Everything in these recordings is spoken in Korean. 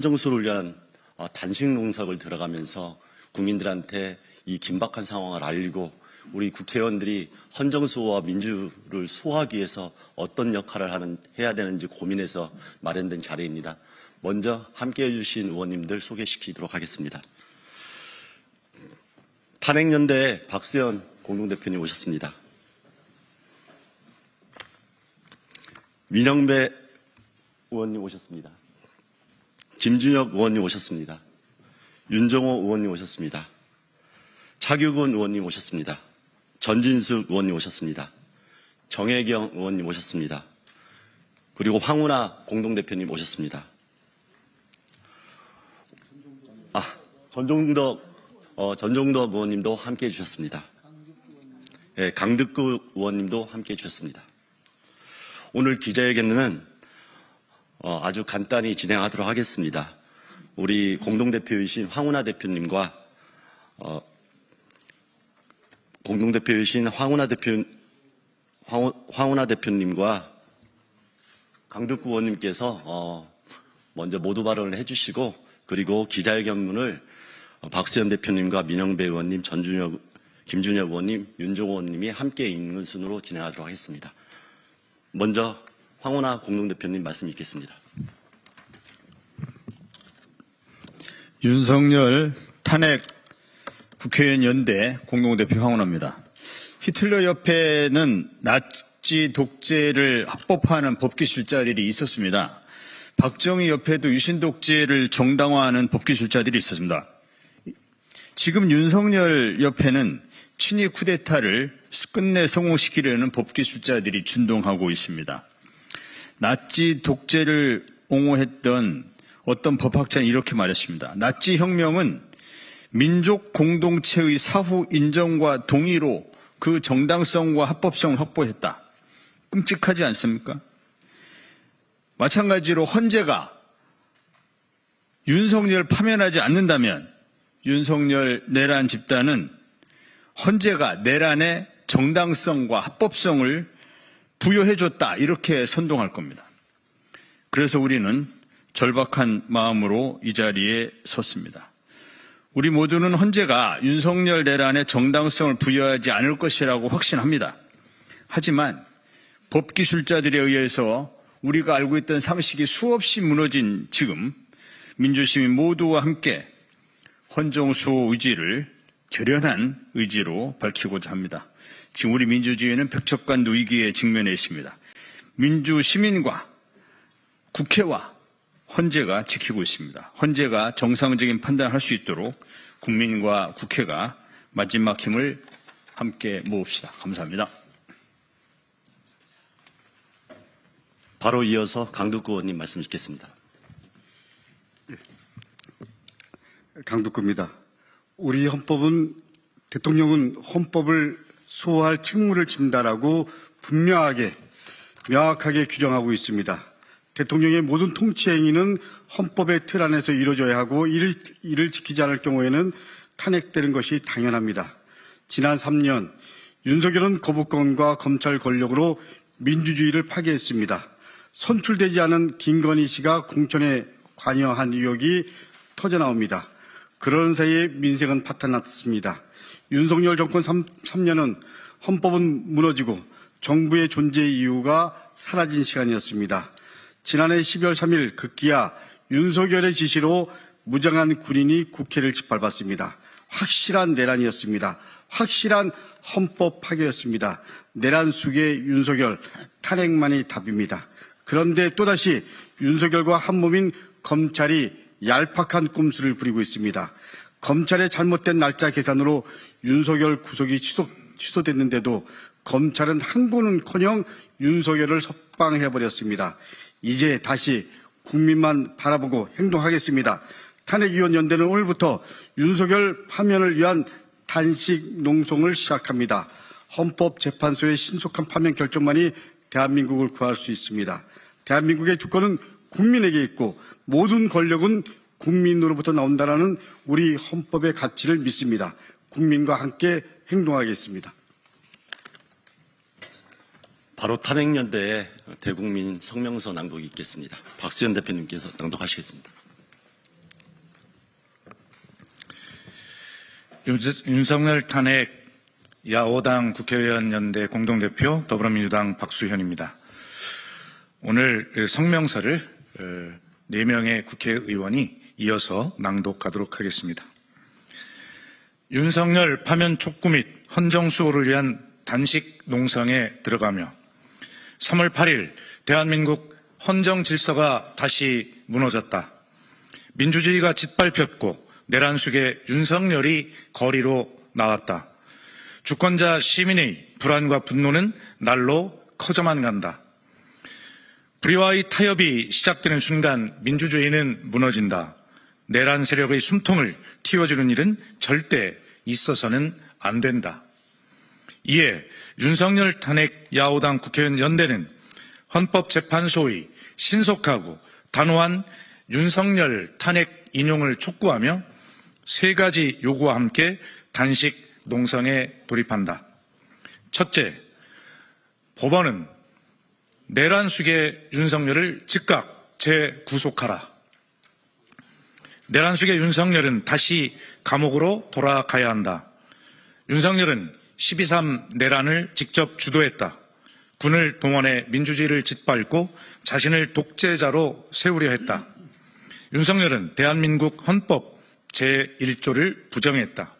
정수를 위한 어, 단식 농석을 들어가면서 국민들한테 이 긴박한 상황을 알리고 우리 국회의원들이 헌정수호와 민주를 수호하기 위해서 어떤 역할을 하는, 해야 되는지 고민해서 마련된 자리입니다. 먼저 함께 해 주신 의원님들 소개시키도록 하겠습니다. 탄핵연대 박수현 공동대표님 오셨습니다. 민영배 의원님 오셨습니다. 김준혁 의원님 오셨습니다. 윤정호 의원님 오셨습니다. 차규근 의원님 오셨습니다. 전진숙 의원님 오셨습니다. 정혜경 의원님 오셨습니다. 그리고 황운하 공동대표님 오셨습니다. 아, 전종덕, 어, 전종덕 의원님도 함께 해주셨습니다. 예, 강득구 의원님도 함께 해주셨습니다. 오늘 기자회견은 어, 아주 간단히 진행하도록 하겠습니다. 우리 공동대표이신 황운하 대표님과 어, 공동대표이신 황운하 대표 황, 황운하 대표님과 강득구 의원님께서 어, 먼저 모두 발언을 해주시고 그리고 기자회견문을 어, 박수현 대표님과 민영배 의원님, 전준혁, 김준혁 의원님, 윤종호 의원님이 함께 읽는 순으로 진행하도록 하겠습니다. 먼저 황운하 공동대표님 말씀 있겠습니다. 윤석열 탄핵 국회의원 연대 공동대표 황운호입니다. 히틀러 옆에는 나치 독재를 합법화하는 법기술자들이 있었습니다. 박정희 옆에도 유신 독재를 정당화하는 법기술자들이 있었습니다. 지금 윤석열 옆에는 친위 쿠데타를 끝내 성공시키려는 법기술자들이 준동하고 있습니다. 나치 독재를 옹호했던 어떤 법학자는 이렇게 말했습니다. 나치 혁명은 민족 공동체의 사후 인정과 동의로 그 정당성과 합법성을 확보했다. 끔찍하지 않습니까? 마찬가지로 헌재가 윤석열 파면하지 않는다면 윤석열 내란 집단은 헌재가 내란의 정당성과 합법성을 부여해줬다. 이렇게 선동할 겁니다. 그래서 우리는 절박한 마음으로 이 자리에 섰습니다. 우리 모두는 헌재가 윤석열 내란의 정당성을 부여하지 않을 것이라고 확신합니다. 하지만 법기술자들에 의해서 우리가 알고 있던 상식이 수없이 무너진 지금 민주시민 모두와 함께 헌정수호 의지를 결연한 의지로 밝히고자 합니다. 지금 우리 민주주의는 벽척간도 위기에 직면해 있습니다. 민주 시민과 국회와 헌재가 지키고 있습니다. 헌재가 정상적인 판단을 할 수 있도록 국민과 국회가 마지막 힘을 함께 모읍시다. 감사합니다. 바로 이어서 강득구 의원님 말씀 듣겠습니다. 강덕구입니다. 우리 헌법은 대통령은 헌법을 수호할 책무를 진다라고 분명하게 명확하게 규정하고 있습니다. 대통령의 모든 통치 행위는 헌법의 틀 안에서 이루어져야 하고 이를, 이를 지키지 않을 경우에는 탄핵되는 것이 당연합니다. 지난 3년 윤석열은 거부권과 검찰 권력으로 민주주의를 파괴했습니다. 선출되지 않은 김건희 씨가 공천에 관여한 의혹이 터져나옵니다. 그런 사이에 민생은 파탄났습니다. 윤석열 정권 3, 3년은 헌법은 무너지고 정부의 존재 이유가 사라진 시간이었습니다. 지난해 12월 3일 급기야 윤석열의 지시로 무장한 군인이 국회를 짓밟았습니다. 확실한 내란이었습니다. 확실한 헌법 파괴였습니다. 내란 속의 윤석열 탄핵만이 답입니다. 그런데 또다시 윤석열과 한몸인 검찰이 얄팍한 꼼수를 부리고 있습니다. 검찰의 잘못된 날짜 계산으로 윤석열 구속이 취소, 취소됐는데도 검찰은 항고는커녕 윤석열을 석방해버렸습니다. 이제 다시 국민만 바라보고 행동하겠습니다. 탄핵위원 연대는 오늘부터 윤석열 파면을 위한 단식 농성을 시작합니다. 헌법재판소의 신속한 파면 결정만이 대한민국을 구할 수 있습니다. 대한민국의 주권은 국민에게 있고 모든 권력은 국민으로부터 나온다라는 우리 헌법의 가치를 믿습니다. 국민과 함께 행동하겠습니다. 바로 탄핵연대의 대국민 성명서 낭독이 있겠습니다. 박수현 대표님께서 낭독하시겠습니다. 윤석열 탄핵 야오당 국회의원 연대 공동대표 더불어민주당 박수현입니다. 오늘 성명서를 어, 4명의 국회의원이 이어서 낭독하도록 하겠습니다. 윤석열 파면 촉구 및 헌정 수호를 위한 단식 농성에 들어가며 3월 8일 대한민국 헌정 질서가 다시 무너졌다. 민주주의가 짓밟혔고 내란 속에 윤석열이 거리로 나왔다. 주권자 시민의 불안과 분노는 날로 커져만 간다. 불의와의 타협이 시작되는 순간 민주주의는 무너진다. 내란 세력의 숨통을 틔워주는 일은 절대 있어서는 안 된다. 이에 윤석열 탄핵 야오당 국회의원 연대는 헌법재판소의 신속하고 단호한 윤석열 탄핵 인용을 촉구하며 세 가지 요구와 함께 단식 농성에 돌입한다. 첫째, 법원은 내란 숙의 윤석열을 즉각 재구속하라. 내란 숙의 윤석열은 다시 감옥으로 돌아가야 한다. 윤석열은 12.3 내란을 직접 주도했다. 군을 동원해 민주주의를 짓밟고 자신을 독재자로 세우려 했다. 윤석열은 대한민국 헌법 제1조를 부정했다.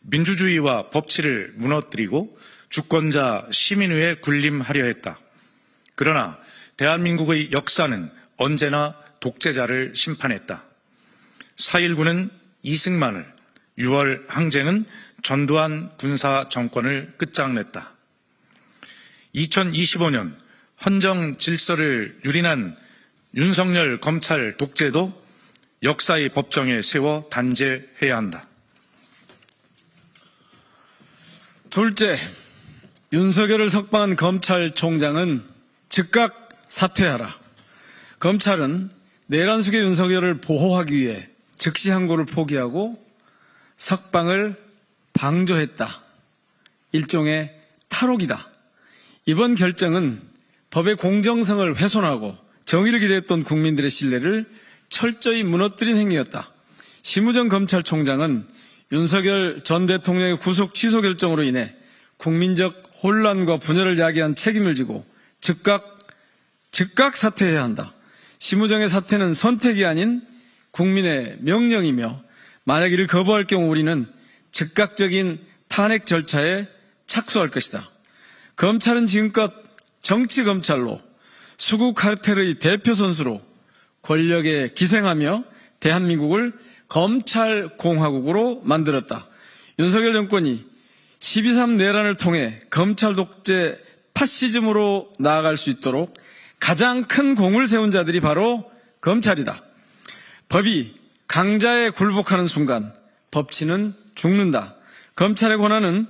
민주주의와 법치를 무너뜨리고 주권자 시민위에 군림하려 했다. 그러나 대한민국의 역사는 언제나 독재자를 심판했다. 4.19는 이승만을, 6월 항쟁은 전두환 군사 정권을 끝장냈다. 2025년 헌정 질서를 유린한 윤석열 검찰 독재도 역사의 법정에 세워 단죄해야 한다. 둘째, 윤석열을 석방한 검찰총장은 즉각 사퇴하라. 검찰은 내란 속의 윤석열을 보호하기 위해 즉시 항고를 포기하고 석방을 방조했다. 일종의 탈옥이다. 이번 결정은 법의 공정성을 훼손하고 정의를 기대했던 국민들의 신뢰를 철저히 무너뜨린 행위였다. 심우정 검찰총장은 윤석열 전 대통령의 구속 취소 결정으로 인해 국민적 혼란과 분열을 야기한 책임을 지고 즉각 즉각 사퇴해야 한다. 심우정의 사퇴는 선택이 아닌 국민의 명령이며 만약 이를 거부할 경우 우리는 즉각적인 탄핵 절차에 착수할 것이다. 검찰은 지금껏 정치 검찰로 수구 카르텔의 대표 선수로 권력에 기생하며 대한민국을 검찰 공화국으로 만들었다. 윤석열 정권이 12.3 내란을 통해 검찰 독재 파시즘으로 나아갈 수 있도록 가장 큰 공을 세운 자들이 바로 검찰이다. 법이 강자에 굴복하는 순간 법치는 죽는다. 검찰의 권한은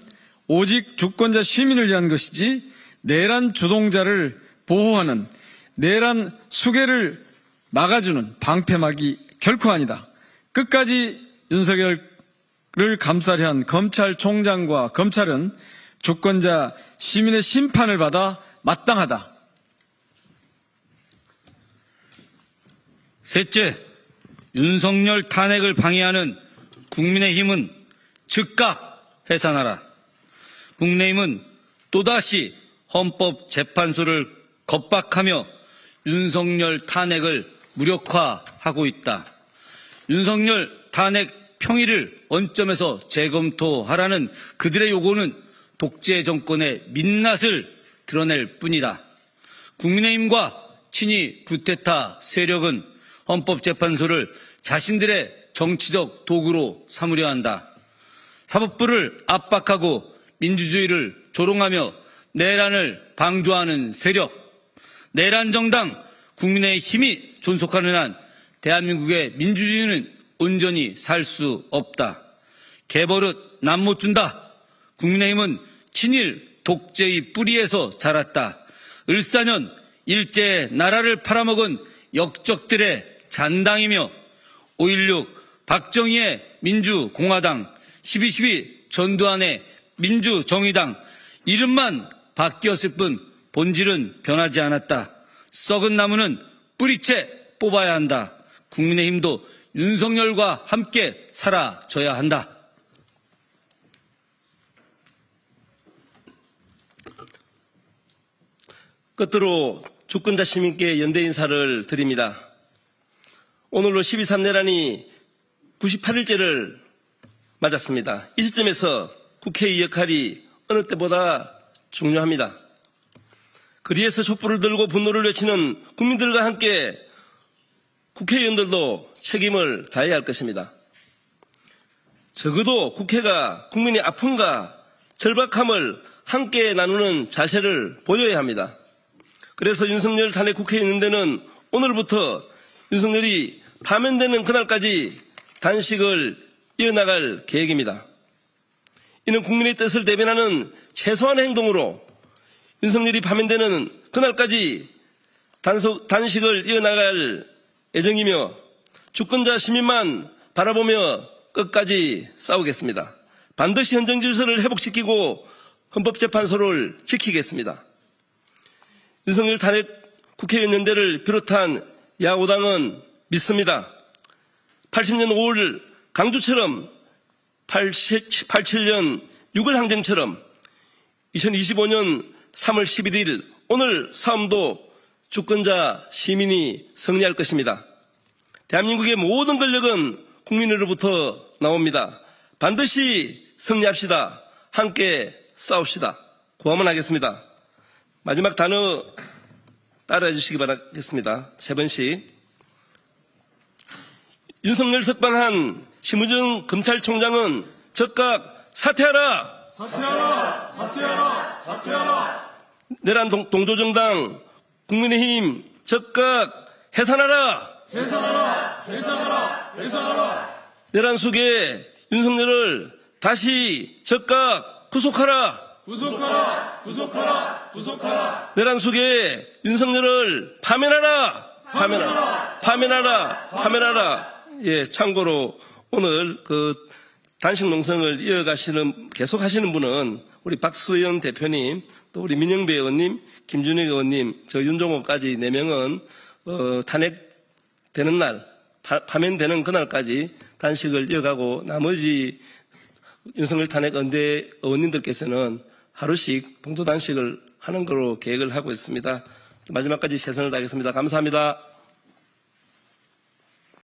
오직 주권자 시민을 위한 것이지 내란 주동자를 보호하는 내란 수계를 막아주는 방패막이 결코 아니다. 끝까지 윤석열을 감싸려 한 검찰총장과 검찰은 주권자 시민의 심판을 받아 마땅하다. 셋째, 윤석열 탄핵을 방해하는 국민의힘은 즉각 해산하라. 국민의힘은 또다시 헌법재판소를 겁박하며 윤석열 탄핵을 무력화하고 있다. 윤석열 탄핵 평의를 원점에서 재검토하라는 그들의 요구는 독재 정권의 민낯을 드러낼 뿐이다. 국민의힘과 친이 구테타 세력은 헌법재판소를 자신들의 정치적 도구로 삼으려 한다. 사법부를 압박하고 민주주의를 조롱하며 내란을 방조하는 세력, 내란 정당 국민의 힘이 존속하는 한 대한민국의 민주주의는 온전히 살 수 없다. 개버릇 남 못 준다. 국민의힘은 친일 독재의 뿌리에서 자랐다. 을사년 일제 나라를 팔아먹은 역적들의 잔당이며 5.16 박정희의 민주공화당, 12.12 전두환의 민주정의당, 이름만 바뀌었을 뿐 본질은 변하지 않았다. 썩은 나무는 뿌리채 뽑아야 한다. 국민의힘도 윤석열과 함께 살아져야 한다. 끝으로 조건자 시민께 연대 인사를 드립니다. 오늘로 12.3 내란이 98일째를 맞았습니다. 이 시점에서 국회의 역할이 어느 때보다 중요합니다. 거리에서 촛불을 들고 분노를 외치는 국민들과 함께 국회의원들도 책임을 다해야 할 것입니다. 적어도 국회가 국민의 아픔과 절박함을 함께 나누는 자세를 보여야 합니다. 그래서 윤석열 탄핵 국회의원들은 오늘부터 윤석열이 파면되는 그날까지 단식을 이어나갈 계획입니다. 이는 국민의 뜻을 대변하는 최소한의 행동으로 윤석열이 파면되는 그날까지 단식을 이어나갈 예정이며 주권자 시민만 바라보며 끝까지 싸우겠습니다. 반드시 헌정 질서를 회복시키고 헌법재판소를 지키겠습니다. 윤석열 탄핵 국회의원 연대를 비롯한 야구당은 믿습니다. 80년 5월 강주처럼 87년 6월 항쟁처럼 2025년 3월 11일 오늘 싸움도 주권자 시민이 승리할 것입니다. 대한민국의 모든 권력은 국민으로부터 나옵니다. 반드시 승리합시다. 함께 싸웁시다. 고함을 하겠습니다. 마지막 단어 따라해 주시기 바라겠습니다. 세 번씩. 윤석열 석방한 심우정 검찰총장은 즉각 사퇴하라! 사퇴하라! 사퇴하라! 사퇴하라! 내란 동, 동조정당 국민의힘 즉각 해산하라! 해산하라! 해산하라! 해산하라! 내란 속에 윤석열을 다시 즉각 구속하라! 구속하라! 구속하라! 구속하라! 내란 속에 윤석열을 파면하라! 파면하라! 파면하라! 파면하라! 예, 참고로 오늘 그 단식 농성을 이어가시는 계속 하시는 분은 우리 박수현 대표님, 또 우리 민영배 의원님, 김준일 의원님, 저 윤종호까지 네 명은 어, 탄핵되는 날, 파, 파면되는 그날까지 단식을 이어가고 나머지 윤석열 탄핵 언대 의원님들께서는 하루씩 동조 단식을 하는 거로 계획을 하고 있습니다. 마지막까지 최선을 다하겠습니다. 감사합니다.